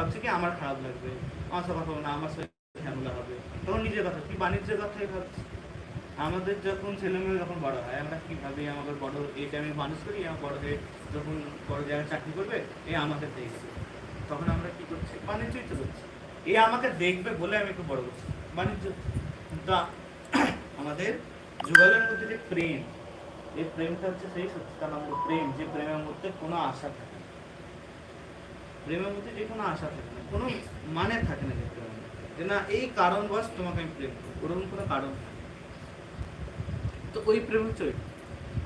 ভাবছে কি আমার খারাপ লাগবে। আমার সাথে কথা না আমার সাথে ঝামেলা হবে। তখন নিজের কথা কি বাণিজ্যের কথাই ভাবছি আমাদের যখন ছেলে মেয়ে যখন বড় হয়, আমরা কি ভাবি আমাদের বড় এইটা আমি মানুষ করি, আমার বড় হয়ে যখন বড় জায়গায় চাকরি করবে এই আমাকে দেখবে। তখন আমরা কি করছি? বাণিজ্যই তো করছি। এই আমাকে দেখবে বলে আমি একটু বড় করছি বাণিজ্য কিন্তু আমাদের যুগলের মধ্যে যে প্রেম, এই প্রেমটা হচ্ছে সেই সত্যিকার প্রেম। যে প্রেমের মধ্যে কোনো আশা থাকে প্রেমের মধ্যে যে কোনো আশা থাকে না, কোনো মানে থাকে না মধ্যে। যে না, এই কারণবশ তোমাকে আমি প্রেম করব। ওরকম কোনো কারণ তো ওই প্রেম হচ্ছে ওই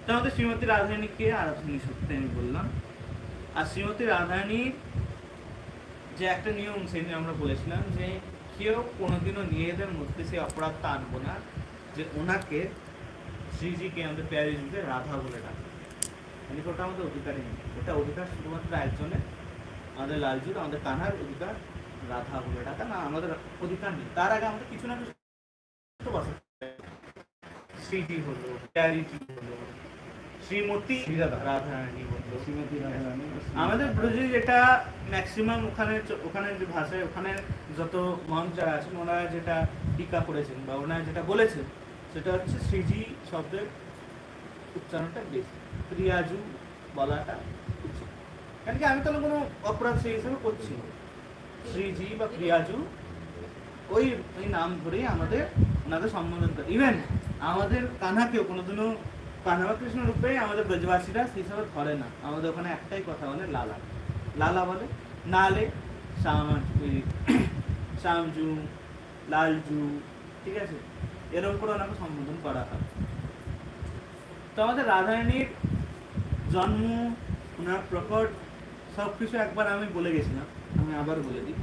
তো আমাদের শ্রীমতী রাধারানীকে আরাধনী সত্যি আমি বললাম। আর শ্রীমতী রাধারানীর যে একটা নিয়ম সেই আমরা বলেছিলাম যে, কেউ কোনোদিনও নিজেদের মধ্যে সেই অপরাধটা আনব না, যে ওনাকে শ্রীজিকে আমাদের প্যারি যুগে রাধা বলে ডাকে মানে ওটা আমাদের অধিকারই নেই। ওটা অধিকার শুধুমাত্র একজনের। আমাদের লালজুর আমাদের কানহার অধিকার রাধা বলে ডাকা। না আমাদের অধিকার নেই। তার আগে আমাদের কিছু না কিছু শ্রীজি হলো প্যারিজি হলো শ্রীমতী। রাধারানী হলো শ্রীমতী রাধারানী আমাদের ব্রজে যেটা ম্যাক্সিমাম ওখানে ওখানে যে ভাষায় ওখানে যত মঞ্চ যারা আছেন ওনারা যেটা টিকা করেছেন বা ওনারা যেটা বলেছেন সেটা হচ্ছে শ্রীজি শব্দের উচ্চারণটা বেশি। প্রিয়াজু বলাটা উচিত। কারণ কি আমি তাহলে কোনো অপরাধ সেই হিসেবে করছি শ্রীজি বা প্রিয়াজু ওই ওই নাম ধরেই আমাদের ওনাদের সম্বোধন করে। ইভেন আমাদের কানহাকেও, কোনোদিনও কানহা বা কৃষ্ণ রূপে আমাদের ব্রজবাসীরা সেই হিসাবে ধরে না। আমাদের ওখানে একটাই কথা বলে, লালা। লালা বলে, নালে শ্যাম শ্যামজু লালজু ঠিক আছে? এরকম করে ওনাকে সম্বোধন করা হয়। তো আমাদের রাধারানীর জন্ম, ওনার প্রকট সব কিছু একবার আমি বলে গেছিলাম, আমি আবার বলে দিই।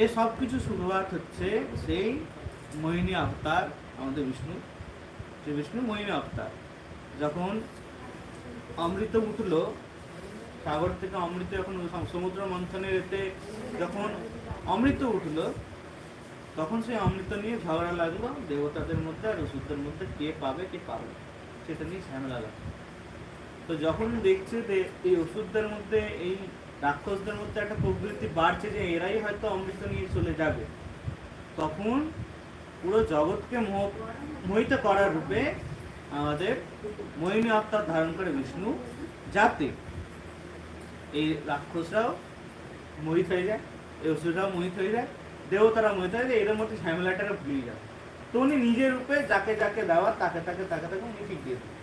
এ সব কিছু শুরুয়াত হচ্ছে সেই মোহিনী অবতার আমাদের বিষ্ণু, যে বিষ্ণু মোহিনী অবতার যখন অমৃত উঠল, সাগর থেকে অমৃত যখন সমুদ্র মন্থনের এতে যখন অমৃত উঠল, তখন সেই অমৃত নিয়ে ঝগড়া লাগল, দেবতাদের মধ্যে আর ওষুধদের মধ্যে কে পাবে কে পাবে সেটা নিয়ে ঝামেলা লাগল। তো যখন দেখছে যে এই ওষুধদের মধ্যে, এই রাক্ষসদের মধ্যে একটা প্রবৃত্তি বাড়ছে যে এরাই হয়তো অমৃত নিয়ে চলে যাবে, তখন পুরো জগৎকে মোহ- মোহিত করার রূপে আমাদের মোহিনী অবতার ধারণ করে বিষ্ণু, যাতে এই রাক্ষসরাও মোহিত হয়ে যায়, এই অসুররাও মোহিত হয়ে যায় দেবতারা মোহিত হয়ে যায়, এদের মধ্যে ঝামেলাটাকে ভুলে যায় তো উনি নিজের রূপে যাকে যাকে দেওয়ার, তাকে তাকে তাকে তাকে উনি ঠিক দিয়ে দেন।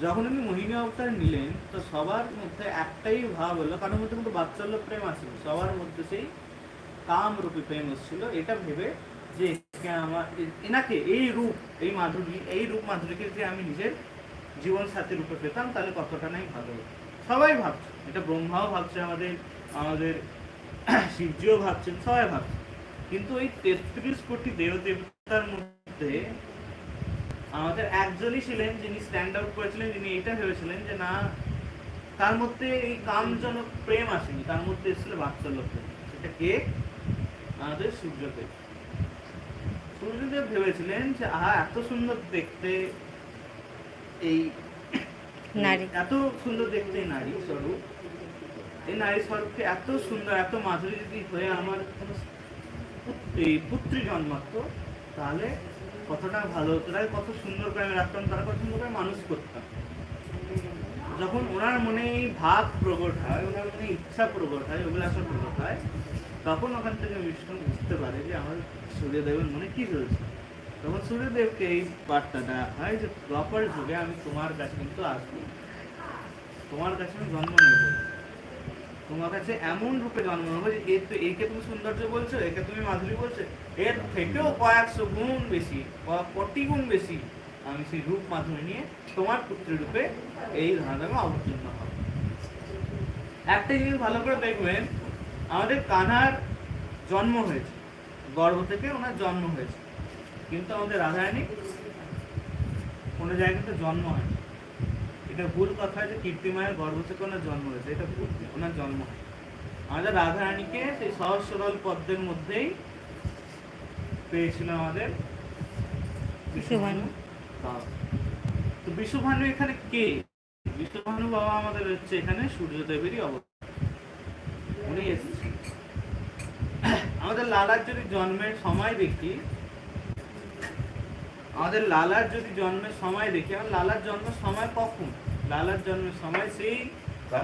যখন উনি মোহিনী অবতার নিলেন, তো সবার মধ্যে একটাই ভাব হলো কারোর মধ্যে কিন্তু বাৎসল্য প্রেম আছে, সবার মধ্যে সেই কাম রূপী প্রেম ছিল এটা ভেবে যে আমার, এনাকে, এই রূপ, এই মাধুরী, এই রূপ মাধুরীকে যে আমি নিজের জীবন সাথী রূপে পেতাম, তাহলে কতটা নাই ভালো। সবাই ভাবছে, এটা ব্রহ্মাও ভাবছে, আমাদের আমাদের শিবজিও ভাবছেন, সবাই ভাবছে কিন্তু ওই তেত্রিশ কোটি দেব দেবতার মধ্যে আমাদের একজনই ছিলেন যিনি স্ট্যান্ড আউট করেছিলেন যিনি এটা ভেবেছিলেন যে না তার মধ্যে এই কামজনক প্রেম আসেনি তার মধ্যে এসেছিল বাৎসল্য প্রেম সেটা কে? আমাদের সূর্যদেব। সূর্যদেব ভেবেছিলেন যে আহা এত সুন্দর দেখতে এই নারী। এত সুন্দর দেখতে এই নারী স্বরূপ। এই নারী স্বরূপকে এত সুন্দর এত মাধুরী যদি হয়ে আমার এই পুত্রী জন্মাতো তাহলে কতটা ভালো হতো তাহলে কত সুন্দর করে আমি রাখতাম, তারা কত সুন্দর করে মানুষ করতাম। যখন ওনার মনে এই ভাব প্রকট হয়, ওনার মনে ইচ্ছা প্রকট হয়, অভিলাষা প্রকট হয়, তখন ওখান থেকে বিষ্ণু বুঝতে পারে যে আমার সূর্যদেবের মনে কি চলছে তখন সূর্যদেবকে এই বার্তা দেওয়া হয় যে, প্রপার যুগে আমি তোমার কাছে কিন্তু আসব। তোমার কাছে আমি জন্ম নেব। তোমার কাছে এমন রূপে জন্ম নেব যে এর তো একে তুমি সৌন্দর্য বলছো, একে তুমি মাধুরী বলছো, এর থেকেও কয়েকশো গুণ বেশি কোটি গুণ বেশি আমি সেই রূপ মাধুরী নিয়ে তোমার পুত্রের রূপে এই ধারণামে অবতীর্ণ হব। একটা জিনিস ভালো করে দেখবেন, আমাদের কানার জন্ম হয়েছে, গর্ভ থেকে ওনার জন্ম হয়েছে, কিন্তু আমাদের রাধারানী কোনো জায়গায় জায়গাতে জন্ম হয়নি। এটা ভুল কথা যে কীর্তিমায়ের গর্ভ থেকে ওনার জন্ম হয়েছে এটা ভুল ওনার জন্ম হয় আমাদের রাধারানীকে সেই সহজ সরল পদ্মের মধ্যেই পেয়েছিল আমাদের বিশ্বভানু। তো বিশ্বভানু এখানে কে? বিশ্বভানু বাবা আমাদের হচ্ছে এখানে সূর্যদেবেরই অবতার। উনি এসেছেন। আমাদের লালার যদি জন্মের সময় দেখি আমাদের লালার যদি জন্মের সময় দেখি আমার লালার জন্মের সময় কখন? লালার জন্মের সময় সেই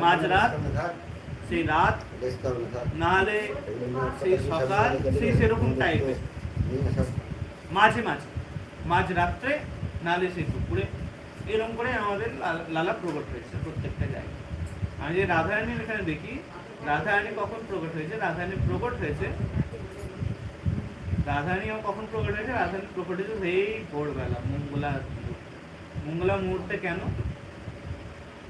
মাঝরাত সেই রাত নাহলে সেই সকাল সেই সেরকম টাইপের মাঝে মাঝে মাঝ রাত্রে নাহলে সেই দুপুরে। এরকম করে আমাদের লালা প্রকট হয়েছে প্রত্যেকটা জায়গায়। আমি যে রাধারানীর এখানে দেখি রাধারানী কখন প্রকট হয়েছে? রাধারানী প্রকট হয়েছে আমার কখন প্রকট হয়েছে? রাধারানী প্রকট হয়েছে সেই ভোরবেলা, মঙ্গলা মঙ্গলা মুহূর্তে কেন?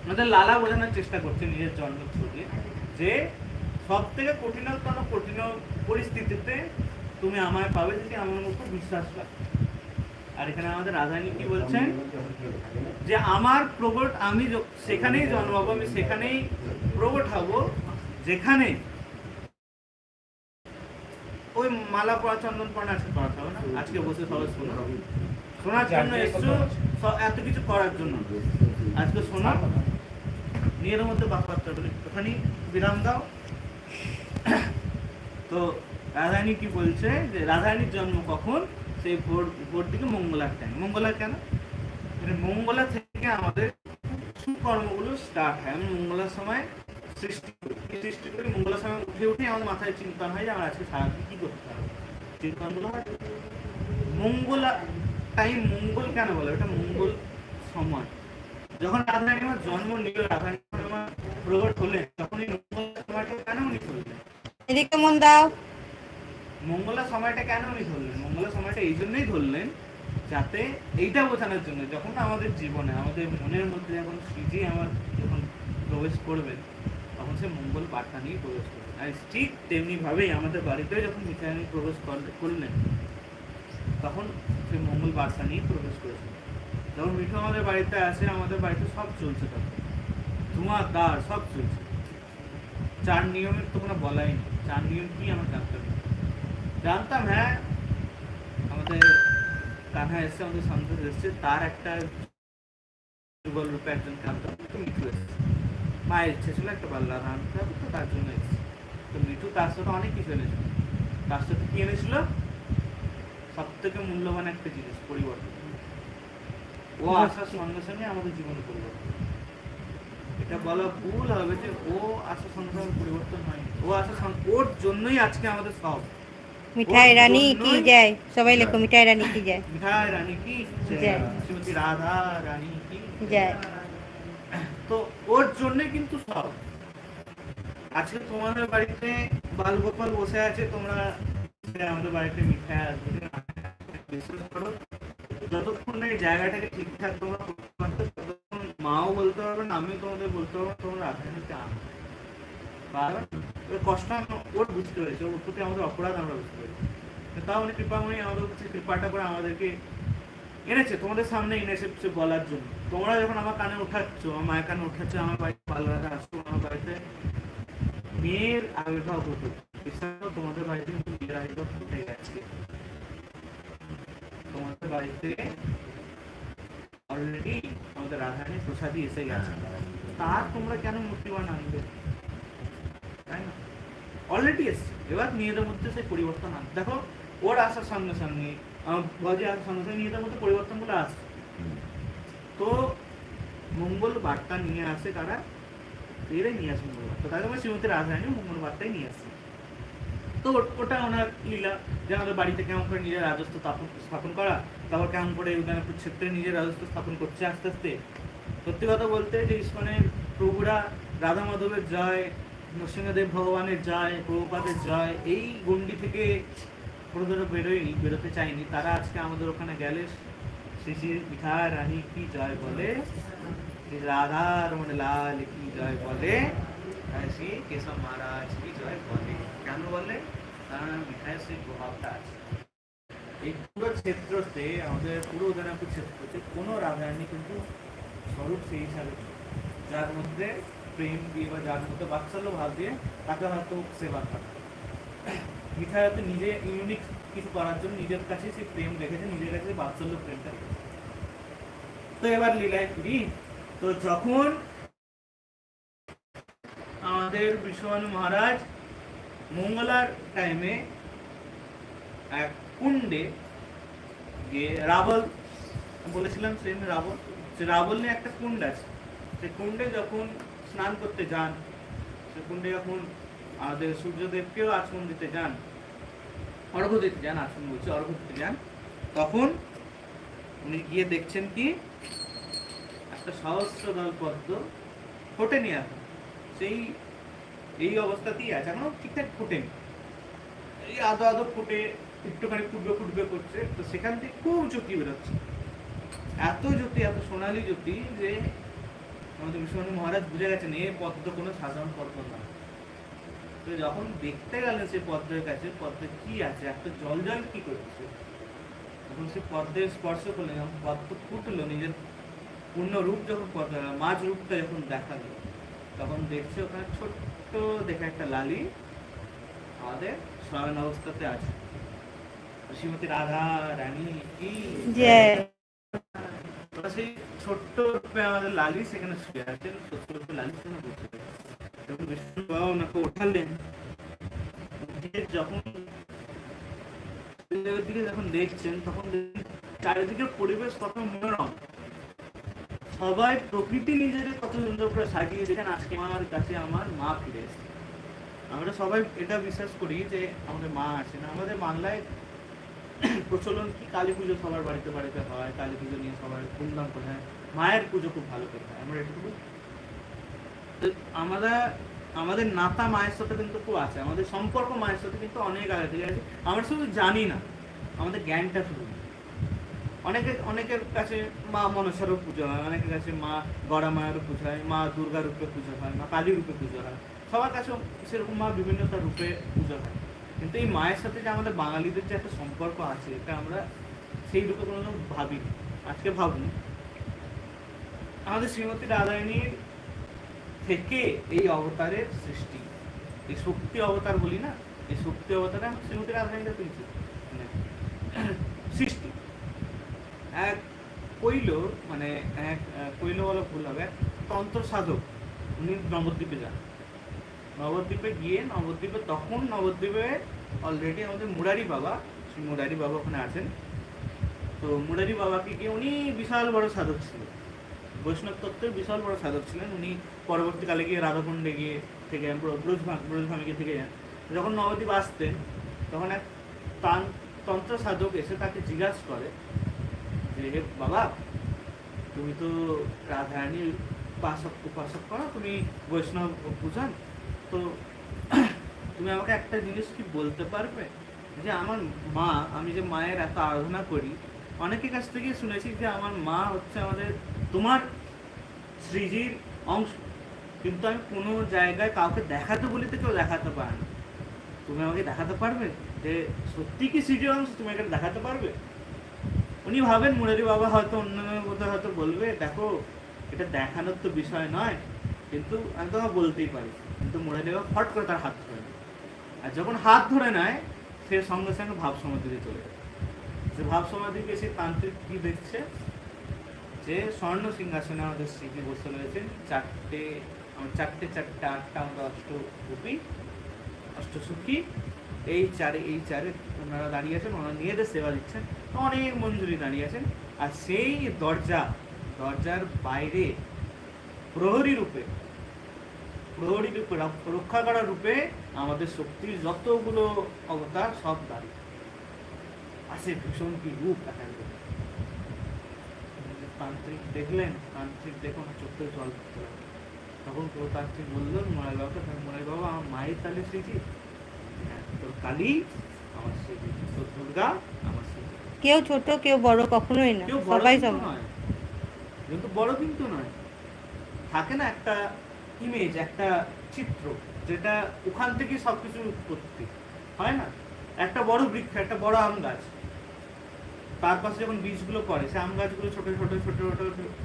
আমাদের লালা বোঝানোর চেষ্টা করছে নিজের ছুটে যে সব থেকে কঠিনতম কঠিন পরিস্থিতিতে তুমি আমায় পাবে যদি আমার উপর বিশ্বাস রাখো। আর এখানে আমাদের রাধারানী কি বলছেন? যে আমার প্রকট আমি সেখানেই জন্মাবো, আমি সেখানেই প্রকট হব, যেখানে ওই মালা পড়া চন্দন পড়া আজকে পড়াতে হবে না আজকে বসে সবাই শোনো। শোনার জন্য এসছো এত কিছু করার জন্য। আজকে শোনা। নিজের মধ্যে বাপাত্রা বলে। একটুখানি বিরাম দাও। তো রাধারানী কি বলছে যে রাধারানীর জন্ম কখন? সেই ভোর ভোর দিকে মঙ্গলার টাইম মঙ্গলার কেন? মানে মঙ্গলা থেকে আমাদের কর্মগুলো স্টার্ট হয়। আমি মঙ্গলার সময় সৃষ্টি করি সৃষ্টি উঠে উঠে আমার মাথায় চিন্তন হয় যে আমার আজকে সারাদিন করতে হবে মঙ্গলা মঙ্গল কেন বলে ওটা মঙ্গল সময় যখন রাধারানী আমার জন্ম নিল যখন আমার প্রকট হলেন তখন এই মঙ্গল সময়টা কেন উনি করলেন এদিকে মন দাও। মঙ্গলা সময়টা কেন উনি ধরলেন? মঙ্গলা সময়টা এই জন্যই ধরলেন যাতে এইটা বোঝানোর জন্য যখন আমাদের জীবনে, আমাদের মনের মধ্যে যখন শ্রীজি আমার যখন প্রবেশ করবেন তখন সে মঙ্গল বার্তা নিয়ে প্রবেশ করবেন আর ঠিক তেমনি ভাবেই আমাদের বাড়িতে যখন মিঠাই প্রবেশ করলে- করলেন, তখন সে মঙ্গল বার্তা নিয়ে প্রবেশ করেছেন যখন মিঠু আমাদের বাড়িতে আসে, আমাদের বাড়িতে সব চলছে তখন। ধোঁয়া দার সব চলছে। চার নিয়মের তো কোনো বলাই নেই। চার নিয়ম কি আমার জানতাম জানতাম হ্যাঁ আমাদের কানহা এসছে, আমাদের সন্দেশ এসছে, তার একটা যুগল রূপে একজন জানতাম তো মিঠু এসছে। মায়ের ইচ্ছে ছিল একটা পাল্লা আনতে হবে তো তার জন্য তো মিঠু তার সাথে অনেক কিছু এনেছিল। তার সাথে কি এনেছিল? সব থেকে মূল্যবান একটা জিনিস পরিবর্তন। ও আসার সঙ্গে সঙ্গে আমাদের জীবনে পরিবর্তন। এটা বলা ভুল হবে যে ও আসার সঙ্গে সঙ্গে পরিবর্তন হয়নি। ও আসার সঙ্গে ওর জন্যই আজকে আমাদের সব। মিঠাই রানী কি যায় সবাই লেখো মিঠাই রানী কি যায় মিঠাই রানী কি জয়। শ্রীমতী রাধা রানী কি যায় তো ওর জন্য কিন্তু সব। আজকে তোমাদের বাড়িতে বাল গোপাল বসে আছে, তোমরা আমাদের বাড়িতে মিঠাই আসবে যতক্ষণ এই জায়গাটাকে ঠিকঠাক তোমরা করতে পারছ ততক্ষণ মাও বলতে পারবে না, আমিও তোমাদের বলতে পারব তোমরা রাজধানীতে আনো কারণ কষ্ট ওর বুঝতে পেরেছি, ওর প্রতি আমাদের অপরাধ আমরা বুঝতে পেরেছি। তাও উনি কৃপাময়ী আমাদের কৃপাটা করে আমাদেরকে এনেছে তোমাদের সামনে এনেছে সে বলার জন্য। তোমরা যখন আমার কানে উঠাচ্ছ আমার মায়ের কানে উঠাচ্ছ আমার বাড়িতে ভালো রাখা আসছো আমার বাড়িতে মেয়ের আবির্ভাব হতো করো, তোমাদের বাড়িতে কিন্তু মেয়ের আবির্ভাব ঘটে গেছে। তোমাদের বাড়িতে অলরেডি আমাদের রাধারানী প্রসাদী এসে গেছে। তার তোমরা কেন মূর্তিবান আনবে? তাই না? অলরেডি এসছে। এবার মেয়েদের মধ্যে সেই পরিবর্তন আনবে দেখো ওর আসার সঙ্গে সঙ্গে বজে আসার সঙ্গে সঙ্গে মেয়েদের মধ্যে পরিবর্তনগুলো আসছে। তো মঙ্গল বার্তা নিয়ে আসে তারা, এরাই নিয়ে আসে মঙ্গল বার্তা তাই তোমার শ্রীমতী রাজধানী মঙ্গল বার্তাই নিয়ে আসছে তো ওটা ওনার লীলা, যে আমাদের বাড়িতে কেমন করে নিজের রাজস্ব স্থাপন করা, তারপর কেমন করে উদয়নপুর ক্ষেত্রে নিজের রাজস্ব স্থাপন করছে আস্তে আস্তে। সত্যি কথা বলতে যে ইস্কনের প্রভুরা রাধা মাধবের জয়, নরসিংহদেব ভগবানের জয়, প্রভুপাদের জয়, এই গণ্ডি থেকে পুরোদরে বেরোয়নি, বেরোতে চায়নি তারা আজকে আমাদের ওখানে গেলে শ্রী শ্রী মিঠা রানী কি জয় বলে? শ্রী রাধার মানে লাল কি জয় বলে? শ্রী কেশব মহারাজ কি জয় বলে? কেন বলে? কারণ মিঠাইয়ের সেই প্রভাবটা আছে। এই পুরো ক্ষেত্রতে আমাদের পুরো উদয়নাপুর ক্ষেত্রতে কোনো রাধারানী কিন্তু স্বরূপ সেই হিসাবে যার মধ্যে প্রেম দিয়ে বা যার মধ্যে বাৎসল্য ভাব দিয়ে তাকে হয়তো সেবা করা। মিঠাই হয়তো নিজে ইউনিক কিছু করার জন্য নিজের কাছে সেই প্রেম রেখেছে, নিজের কাছে বাৎসল্য প্রেমটা তো এবার লীলায় ফিরি। তো যখন আমাদের বিশ্ববানু মহারাজ মঙ্গলার টাইমে এক কুণ্ডে গিয়ে রাবল, বলেছিলাম সেদিন রাবল সে রাবল নিয়ে একটা কুণ্ড আছে। সে কুণ্ডে যখন স্নান করতে যান সে কুণ্ডে যখন আমাদের সূর্যদেবকেও আচমন দিতে যান, অর্ঘ্য দিতে যান আচমন বলছি, অর্ঘ্য দিতে যান। তখন উনি গিয়ে দেখছেন কি, একটা সহস্র দল পদ্ম ফোটেনি এখন সেই, এই অবস্থাতেই আছে, এখনও ঠিকঠাক ফোটেনি। এই আদো আদো ফুটে, একটুখানি ফুটবে ফুটবে করছে, তো সেখান থেকে খুব জ্যোতি বেরোচ্ছে। এত জ্যোতি, এত সোনালি জ্যোতি যে আমাদের বিশ্বনাথ মহারাজ বুঝে গেছেন, এ পদ্ম কোনো সাধারণ পদ্ম না। তো যখন দেখতে গেলেন সেই পদ্মের কাছে পদ্মে কি আছে? এত জল জল কি করছে যখন সে পদ্মের স্পর্শ করলেন যখন পদ্ম ফুটলো নিজের পূর্ণ রূপ যখন পদ্ম- মাঝ রূপটা যখন দেখাল তখন দেখছে ওখানে ছোট্ট দেখে একটা লালি আমাদের স্মরণ অবস্থাতে আছে। শ্রীমতী রাধা রানী কি? সেই ছোট্ট রূপে আমাদের লালি সেখানে শুয়ে আছেন ছোট্ট রূপে লালি সেখানে বসে আছে। যখন বিষ্ণু বাবা ওনাকে ওঠালেন যখন দিকে যখন দেখছেন তখন পরিবেশ কত মনোরম সবাই প্রকৃতি নিজেদের কত সুন্দর করে সাজিয়ে দেখেন আজকে আমার কাছে আমার মা ফিরে এসেছে আমরা সবাই এটা বিশ্বাস করি যে আমাদের মা আছেন আমাদের বাংলায় প্রচলন কি কালী পুজো সবার বাড়িতে বাড়িতে হয় কালী পুজো নিয়ে সবাই ধুমধাম করে হয় মায়ের পুজো খুব ভালো করে হয় আমরা এটুকু আমরা আমাদের নাতা মায়ের সাথে কিন্তু খুব আছে। আমাদের সম্পর্ক মায়ের সাথে কিন্তু অনেক আগে থেকে আছে? আমরা শুধু জানি না, আমাদের জ্ঞানটা শুধু। অনেকে, অনেকের কাছে মা মনসারও পুজো হয়, অনেকের কাছে মা গড়া মায়েরও পুজো হয়, মা দুর্গা রূপে পুজো হয়, মা কালী রূপে পুজো হয়। সবার কাছে সেরকম মা বিভিন্নতা রূপে পুজো হয়। কিন্তু এই মায়ের সাথে যে আমাদের বাঙালিদের যে একটা সম্পর্ক আছে, এটা আমরা সেই রূপে কোনো ভাবি আজকে ভাবুন, আমাদের শ্রীমতী রাধারানীর থেকে এই অবতারের সৃষ্টি। এই শক্তি অবতার বলি না, এই শক্তি অবতারে আমরা শ্রীমতী রাধারানীটা পেয়েছি। মানে সৃষ্টি। এক কইল মানে এক কইল বলা ভুল হবে, এক তন্ত্র সাধক উনি নবদ্বীপে যান। নবদ্বীপে গিয়ে, নবদ্বীপে তখন নবদ্বীপে অলরেডি আমাদের মুরারি বাবা সেই মুরারি বাবা ওখানে আছেন। তো মুরারি বাবাকে গিয়ে উনি বিশাল বড় সাধক ছিলেন। বৈষ্ণব তত্ত্বের বিশাল বড় সাধক ছিলেন। উনি পরবর্তীকালে গিয়ে রাধাকুণ্ডে গিয়ে থেকে যান ব্রজভাম ব্রজভামিকে থেকে যান। যখন নবদ্বীপ আসতেন, তখন এক তান- তন্ত্র সাধক এসে তাকে জিজ্ঞাসা করে যে, হে বাবা, তুমি তো রাধারানীর উপাসক উপাসক করো, তুমি বৈষ্ণব পূজন। তো তুমি আমাকে একটা জিনিস কি বলতে পারবে? যে, আমার মা, আমি যে মায়ের এত আরাধনা করি, অনেকের কাছ থেকে শুনেছি যে, আমার মা হচ্ছে আমাদের তোমার শ্রীজির অংশ। কিন্তু আমি কোনো জায়গায় কাউকে দেখাতে বলি তো কেউ দেখাতে পারে না। তুমি আমাকে দেখাতে পারবে? যে সত্যি কি শ্রীজির অংশ তুমি এটা দেখাতে পারবে? উনি ভাবেন, মুরারি বাবা হয়তো অন্যান্য কোথাও হয়তো বলবে, দেখো, এটা দেখানোর তো বিষয় নয়, কিন্তু আমি তোমাকে বলতেই পারি। কিন্তু মুরারি বাবা ফট করে তার হাত ধরে নেয়। আর যখন হাত ধরে নেয়, সে সঙ্গে সঙ্গে ভাব সমাধিতে চলে যায়। যে ভাব সমাধিকে সে তান্ত্রিক কী দেখছে? যে স্বর্ণ সিংহাসনে আমাদের স্মৃতি বসে রয়েছেন চারটে, আমার চারটে চারটে, আটটা আমাদের অষ্ট গোপী অষ্টসুখী এই চারে এই চারে ওনারা দাঁড়িয়ে আছেন, ওনারা নিজেদের সেবা দিচ্ছেন। অনেক মঞ্জুরি দাঁড়িয়ে আছেন। আর সেই দরজা, দরজার বাইরে প্রহরী রূপে প্রহরী রূপে রক- রক্ষা করার রূপে আমাদের শক্তির যতগুলো অবতার সব দাঁড়িয়ে আছে। ভীষণ কি রূপ দেখা যায় তান্ত্রিক দেখলেন তান্ত্রিক দেখে দেখুন চোখে জল পড়তে লাগল। তখন কেউ তান্ত্রিক বলল মনে বাবাকে তখন মনে বাবা আমার মায়ের তালে স্মৃতি। হ্যাঁ, তোর কালী আমার স্মৃতি তোর দুর্গা আমার স্মৃতি। কেউ ছোট কেউ বড় কখনোই না সবাই সমান। নয় কিন্তু বড় কিন্তু নয়। থাকে না একটা ইমেজ একটা চিত্র যেটা ওখান থেকে সবকিছু উৎপত্তি। হয় না? একটা বড় বৃক্ষ একটা বড় আম গাছ। তার পাশে যখন বীজগুলো পড়ে সে আম গাছগুলো ছোট ছোট ছোট ছোট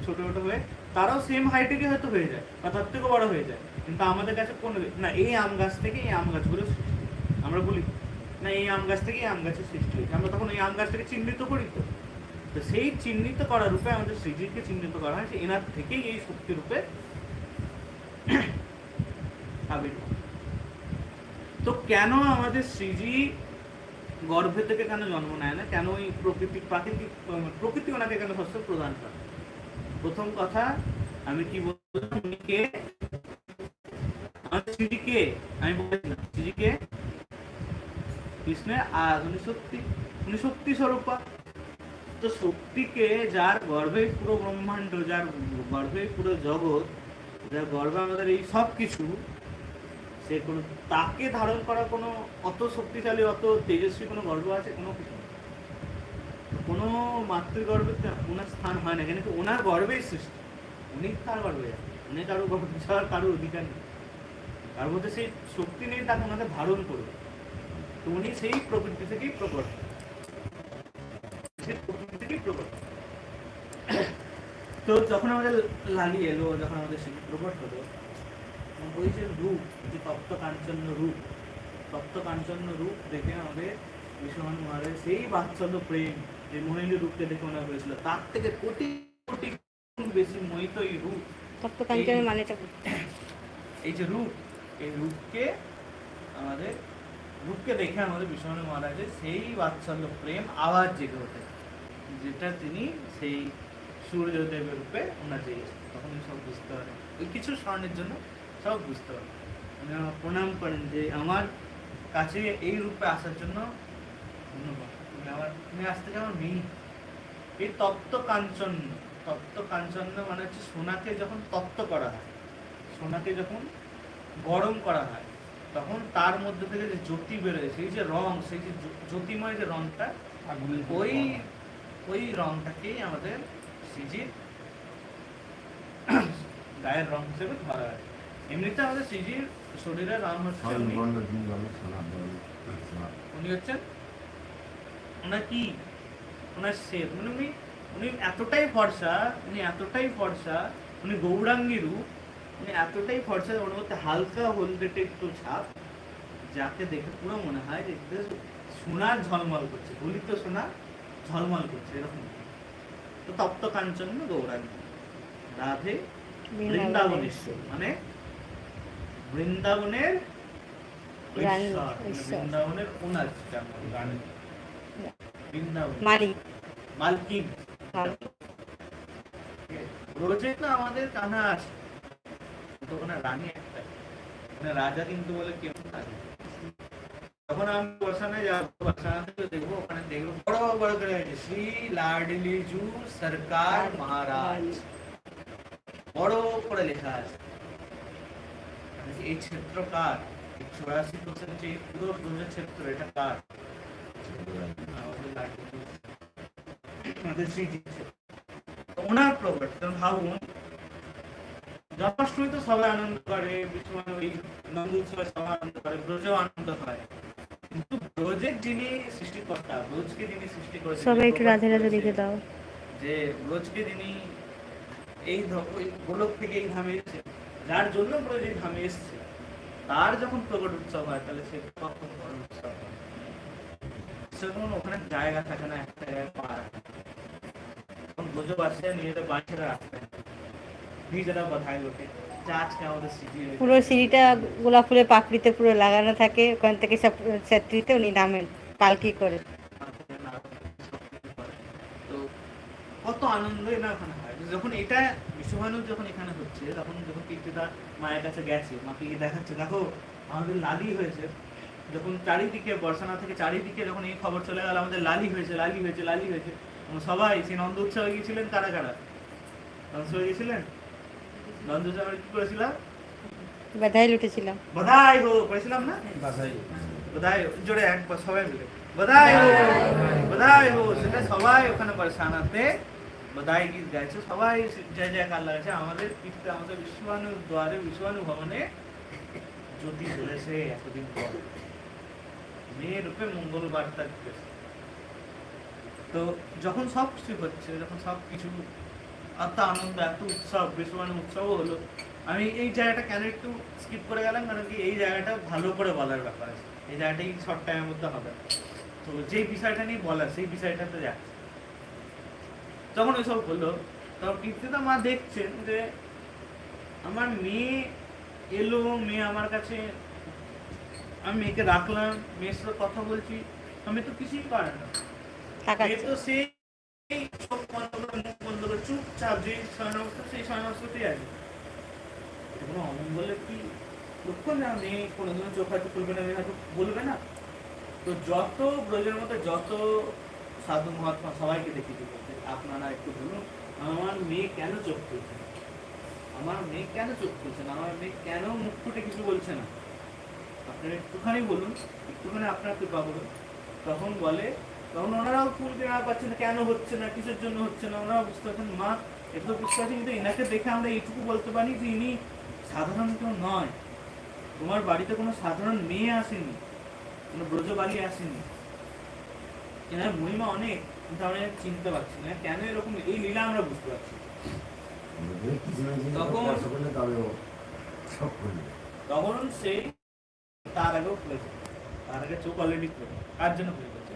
ছোট ছোট হয়ে তারাও সেম হাইটেরই হয়তো হয়ে যায় বা তার থেকেও বড় হয়ে যায়। কিন্তু আমাদের কাছে কোন না, এই আম গাছ থেকে এই আম গাছগুলো আমরা বলি, না, এই আম গাছ থেকে এই আম গাছের সৃষ্টি হয়েছে। আমরা তখন এই আম গাছটাকে চিহ্নিত করি তো। তো সেই চিহ্নিত করার রূপে আমাদের শ্রীজিকে চিহ্নিত করা হয় যে এনার থেকেই এই শক্তি রূপে আবির্ভাব তো কেন আমাদের শ্রীজি গর্ভে থেকে কেন জন্ম নেয় না? কেন ওই প্রকৃতি প্রাকৃতিক প্রকৃতি ওনাকে কেন শস্য প্রদান করে? প্রথম কথা, আমি কি বললাম আমি বলেছিলাম কৃষ্ণের আজ উনি সত্যি উনি সত্যি স্বরূপা। তো শক্তিকে যার গর্ভে পুরো ব্রহ্মাণ্ড, যার গর্ভে পুরো জগৎ, যার গর্ভে আমাদের এই সব কিছু সে কোনো, তাকে ধারণ করা কোনো অত শক্তিশালী, অত তেজস্বী কোনো গর্ব আছে? কোনো কিছু। কোনো মাতৃগর্ভে ওনার স্থান হয় না। কিন্তু ওনার গর্বেই সৃষ্টি। উনি তার গর্বে যান উনি কারও গর্বে যাওয়ার কারও অধিকার নেই। তার মধ্যে সেই শক্তি নেই, তাকে ওনাকে ধারণ করবে। তো উনি সেই প্রকৃতি থেকেই প্রকট। সেই প্রকৃতি থেকেই প্রকট। তো যখন আমাদের লালি এলো, যখন আমাদের প্রকট হলো ওই রূপ যে তপ্ত কাঞ্চন রূপ তপ্ত কাঞ্চন রূপ দেখে আমাদের বিশ্বমান মহারাজ সেই বাৎসল্য প্রেম যে মহিলী রূপকে দেখে মনে হয়েছিল তার থেকে কোটি কোটি বেশি মোহিত এই রূপ। তপ্ত কাঞ্চনের মানেটা এই যে রূপ এই রূপকে আমাদের রূপকে দেখে আমাদের বিশ্বমান মহারাজের সেই বাৎসল্য প্রেম আবার জেগে ওঠে যেটা তিনি সেই সূর্যদেবের রূপে ওনার জেগেছেন। তখন সব বুঝতে পারেন। ওই কিছু স্মরণের জন্য সব বুঝতে উনি প্রণাম করেন যে আমার কাছে এই রূপে আসার জন্য ধন্যবাদ। উনি আমার উনি আজ থেকে আমার মেয়ে? এই তপ্ত কাঞ্চন তপ্ত কাঞ্চন মানে হচ্ছে সোনাকে যখন তপ্ত করা হয় সোনাকে যখন গরম করা হয় তখন তার মধ্যে থেকে যে জ্যোতি বেরোয় সেই যে রং সেই যে জ্যোতিময় যে রংটা ওই ওই রংটাকেই আমাদের সিজির গায়ের রং হিসেবে ধরা হয়। এমনিতে আমাদের সিজির হচ্ছে উনি- হচ্ছেন? ওনার কি? ওনার শেপ মানে উনি উনি এতটাই ফর্সা উনি এতটাই ফর্সা উনি গৌরাঙ্গী রূপ উনি এতটাই ফর্সা ওর মধ্যে হালকা হলদেটে একটু ছাপ যাকে দেখে পুরো মনে হয় যে সোনার ঝলমল করছে গলিত সোনা ঝলমল করছে এরকম। তো তপ্ত কাঞ্চন গৌরাঙ্গী রাধে বৃন্দাবনেশ্বর। মানে বৃন্দাবনের মানে। বৃন্দাবনের ওনার রানী। বৃন্দাবন। মালিক মালকিন। তো আমাদের কানা আছে। তো ওখানে রানী একটা। ওখানে রাজা কিন্তু বলে কেউ থাকে তখন আমি বসানে যাব বসানা দেখব ওখানে দেখব বড় বড় করে আছে শ্রী লাডলি জু সরকার মহারাজ। বড় করে লেখা আছে। এই ক্ষেত্র কার? চৌরাশি পার্সেন্ট যে পুরো ব্রজের ক্ষেত্র এটা কার? আমাদের লাডলি জু আমাদের শ্রীজি তো ওনার প্রবর্তন ভাবুন জন্মাষ্টমী তো সবাই আনন্দ করে বিষ্ণু ওই নন্দ উৎসবে সবাই আনন্দ করে ব্রজেও আনন্দ হয়। কিন্তু ব্রজের যিনি সৃষ্টিকর্তা ব্রজকে যিনি সৃষ্টি করেছেন সবাই একটু রাধে রাধে লিখে দাও। যে ব্রজকে যিনি এই ওই গোলক থেকে এই ধামে যার জন্য এই ধামে এসছে। তার যখন প্রকট উৎসব হয় তাহলে সে কখন বড় উৎসব হয়? সেরকম ওখানে জায়গা থাকে না একটা জায়গায় পা রাখে। তখন ব্রজবাসীরা নিজেদের বাচ্চারা রাখতে নিজেরা বাধায় ওঠে। পুরো সিঁড়িটা গোলাপ ফুলের পাপড়িতে পুরো লাগানো থাকে। ওখান থেকে সব ছাত্রীতে উনি নামেন পালকি করে। কত আনন্দই না ওখানে হয়। যখন এটা বিশ্বভানু যখন এখানে হচ্ছে তখন যখন কীর্তিদা মায়ের কাছে গেছে মাকে গিয়ে দেখাচ্ছে দেখো আমাদের লালি হয়েছে। যখন চারিদিকে বর্ষানা থেকে চারিদিকে যখন এই খবর চলে গেল আমাদের লালি হয়েছে লালি হয়েছে লালি হয়েছে। সবাই সেই নন্দ উৎসবে গিয়েছিলেন কারা কারা? নন্দ উৎসবে গিয়েছিলেন? নন্দ উৎসবে কি করেছিলাম? বাধাই লুটেছিলাম। বধাই হো করেছিলাম না? বধাই জোরে একবার সবাই মিলে। বধাই হো বধাই হো। সেটা সবাই ওখানে বর্ষানাতে বধাই গীত গাইছে সবাই জয় জয়কার লাগাচ্ছে আমাদের পিঠতে আমাদের বিশ্ববানু দ্বারে বিশ্ববানু ভবনে জ্যোতি জ্বলেছে এতদিন পর মেয়ে রূপে মঙ্গল বার্তা দিতেছে তো যখন সব কিছু হচ্ছে যখন সব কিছু এত আনন্দ এত উৎসব বিশ্ববানু উৎসবও হলো আমি এই জায়গাটা কেন একটু স্কিপ করে গেলাম? কারণ কি এই জায়গাটা ভালো করে বলার ব্যাপার আছে। এই জায়গাটাই শর্ট টাইমের মধ্যে হবে। তো যে বিষয়টা নিয়ে বলার, সেই বিষয়টাতে যাচ্ছে। যখন ওইসব হলো। তখন কীর্তিদা মা দেখছেন যে আমার মেয়ে এলো মেয়ে আমার কাছে আমি মেয়েকে রাখলাম মেয়ের সাথে কথা বলছি। আমি তো কিছুই পারে না। তাকাচ্ছে। তো সেই চোখ বন্ধ করে মুখ বন্ধ করে চুপচাপ যে সেই আছে। কোনো অমঙ্গলের কি লক্ষণ না? নেই কোনোদিনও চোখ হয়তো খুলবে না মেয়ে হয়তো বলবে না। তো যত ব্রজের মতো যত সাধু মহাত্মা সবাইকে দেখি আপনারা একটু বলুন, আমার মেয়ে কেন চোখ খুলছে আমার মেয়ে কেন চোখ খুলছে না? আমার মেয়ে কেন মুখ ফুটে কিছু বলছে না? আপনারা একটুখানি বলুন, একটুখানি আপনার কৃপা করুন। তখন বলে, তখন ওনারাও ফুল কেনা পাচ্ছে না, কেন হচ্ছে না, কিসের জন্য হচ্ছে না ওনারা বুঝতে পারছেন, মা এটা তো বুঝতে পারছি কিন্তু এনাকে দেখে আমরা এইটুকু বলতে পারি যে ইনি সাধারণ কেউ নয়। তোমার বাড়িতে কোনো সাধারণ মেয়ে আসেনি, কোনো ব্রজবালী আসেনি এনার মহিমা অনেক কিন্তু আমরা চিনতে পারছি না। কেন এরকম এই লীলা আমরা বুঝতে পারছি তখন- সেই তার আগেও খুলেছে তার আগে চোখ অলরেডি খুলে কার জন্য খুলে গেছে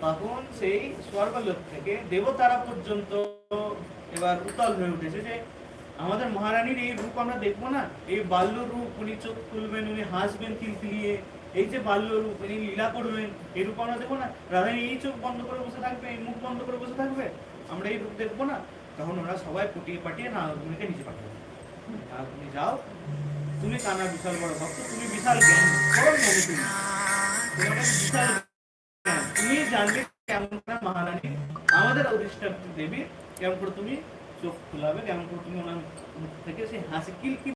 তখন সেই স্বর্গলোক থেকে দেবতারা পর্যন্ত এবার উতল হয়ে উঠেছে যে আমাদের মহারানীর এই রূপ আমরা দেখব না? এই বাল্য রূপ উনি চোখ খুলবেন উনি হাসবেন কিলকিলিয়ে এই যে বাল্য রূপ উনি লীলা করবেন, এই রূপ আমরা দেখব না। রাধারানী এই চোখ বন্ধ করে বসে থাকবে, এই মুখ বন্ধ করে বসে থাকবে, আমরা এই রূপ দেখব না। তখন ওরা সবাই পটিয়ে পাটিয়ে তুমিকে নিচে পাঠাবে। তুমি যাও। তুমি কানা বিশাল বড় ভক্ত, তুমি বিশাল জ্ঞান। পরম জ্ঞানী তুমি। তুমি জানবে কেমন করে মহারানী, আমাদের অধিষ্ঠাত্রী দেবী, কেমন করে তুমি চোখ খোলাবে কেমন করে তুমি ওনার মুখ থেকে সেই হাসি কিলকিল